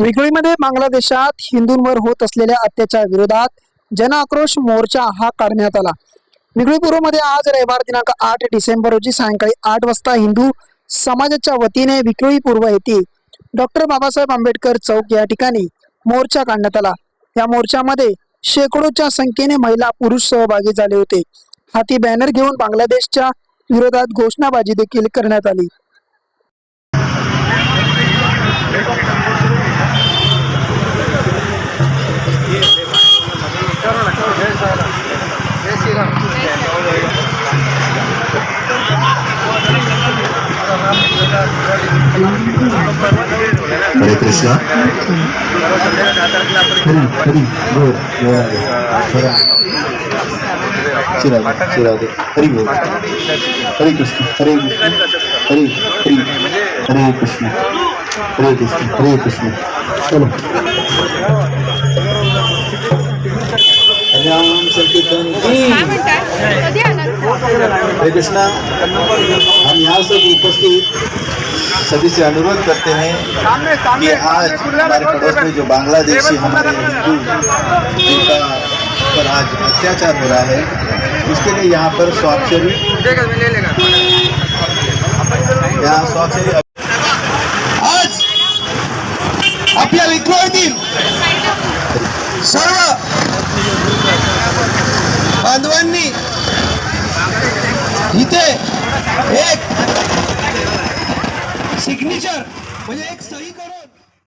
विक्रोळीमध्ये बांगलादेशात हिंदूंवर होत असलेल्या अत्याचार विरोधात जन आक्रोश मोर्चा हा काढण्यात आला. विक्रोळी पूर्वमध्ये आज रविवार दिनांक आठ डिसेंबर रोजी सायंकाळी आठ वाजता हिंदू समाजाच्या वतीने विक्रोळी पूर्व येथे डॉक्टर बाबासाहेब आंबेडकर चौक या ठिकाणी मोर्चा काढण्यात आला. या मोर्चामध्ये शेकडोच्या संख्येने महिला पुरुष सहभागी झाले होते. हाती बॅनर घेऊन बांगलादेशच्या विरोधात घोषणाबाजी देखील करण्यात आली. हरे कृष्णा. हरी हरी बोल बोल हरा चिरा चिरा हरी बोल. हरे कृष्ण हरे कृष्ण. हरे हरी. हरे कृष्ण. हरे कृष्ण हरे कृष्ण. चलो. राम संकीर्तन हरे कृष्णा, हम यहाँ सब उपस्थित सभी से अनुरोध करते हैं कि आज हमारे पड़ोस में जो बांग्लादेशी हमारे हिंदू, जिनका पर आज अत्याचार हो रहा है, उसके लिए यहाँ पर स्वाक्षरी यहाँ स्वाक्षरी आज आपल्या विक्रोळीतील बांधवांनी. इथे एक सिग्नेचर म्हणजे एक सही करून